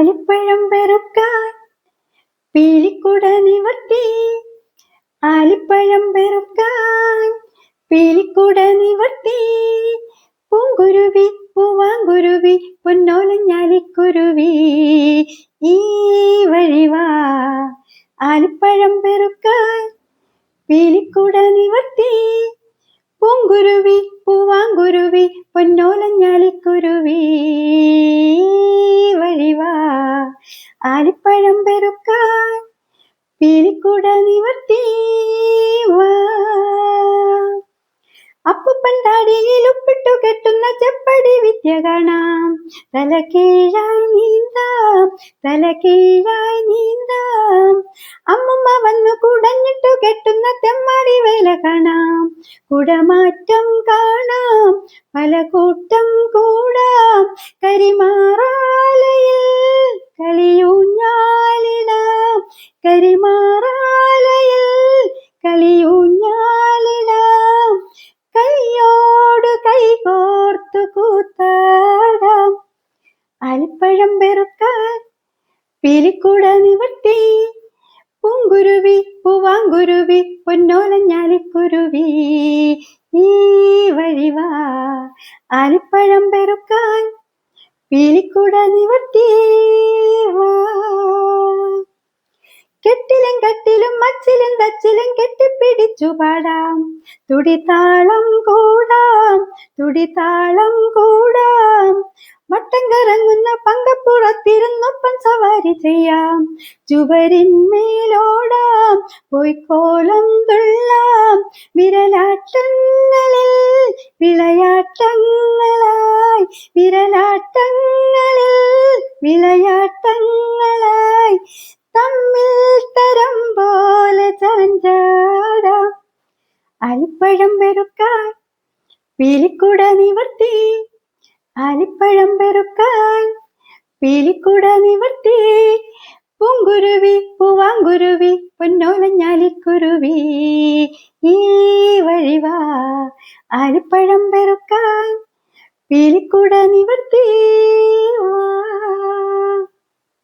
ആലിപ്പഴം പെറുക്കാൻ പീലിക്കുട നിവർത്തി. ആലിപ്പഴം പെറുക്കാൻ പീലിക്കുട നിവർത്തി. പൂങ്കുരുവി പൂവാങ്കുരുവി പൊന്നോലഞ്ഞാലിക്കുരുവി. ഈ വഴിവാ ആലിപ്പഴം പെറുക്കാൻ പീലിക്കുട നിവർത്തി. പൂങ്കുരുവി പൂവാങ്കുരുവി പൊന്നോലഞ്ഞാലിക്കുരുവി. പീലിക്കുട നിവർത്തി വാ. അപ്പുപ്പൻ താടിയിൽ ഉപ്പിട്ടു കെട്ടുന്ന ചെപ്പടി വിദ്യ കാണാം. തല കീഴായി നീന്താം തല കീഴായി നീന്താം. അമ്മമ്മ വന്നു കുടഞ്ഞിട്ടു കെട്ടുന്ന തെമ്മാടി വേല കാണാം. കുടമാറ്റം കാണാം പല കൂട്ടം കൂടാം. കരിമാറാലയിൽ കളിയൂഞ്ഞാലിടാം. കൈയോട് കൈകോർത്തു കൂത്താടാം. അൽപ്പഴം പെറുക്കാൻ പിലിക്കൂട നിവർത്തി. പൂങ്കുരുവി പൂവാങ്കുരുവി പൊന്നോലഞ്ഞാലിക്കുരുവി. ഈ വഴിവാ അൽപ്പഴം പെറുക്കാൻ പീലിക്കൂട നിവർത്തി. വച്ചിലും തച്ചിലും കെട്ടിപ്പിടിച്ചു പാടാം. തുടിതാളം കൂടാം തുടിതാളം കൂടാം. വട്ടം കറങ്ങുന്ന പങ്കപ്പുറത്തിരുന്നൊപ്പം സവാരി ചെയ്യാം. ചുവരിന്മേലോടാം പോയിക്കോലം തുള്ളാം. വിരലാട്ടങ്ങളിൽ വിളയാട്ടങ്ങളായി വിരലാട്ടങ്ങളിൽ വിളയാട്ടങ്ങളായി. തമ്മിൽ അലിപ്പഴം പെറുക്കാൻ. പീലിക്കുട നിവർത്തി. ആലിപ്പഴം പെറുക്കാൻ. പീലിക്കുട നിവർത്തി. പൂങ്കുരുവി പൂവാങ്കുരുവി പൊന്നോലഞ്ഞാലിക്കുരുവി. ഈ വഴിവാ ആലിപ്പഴം പെറുക്കാൻ. പീലിക്കുട നിവർത്തി. വാ.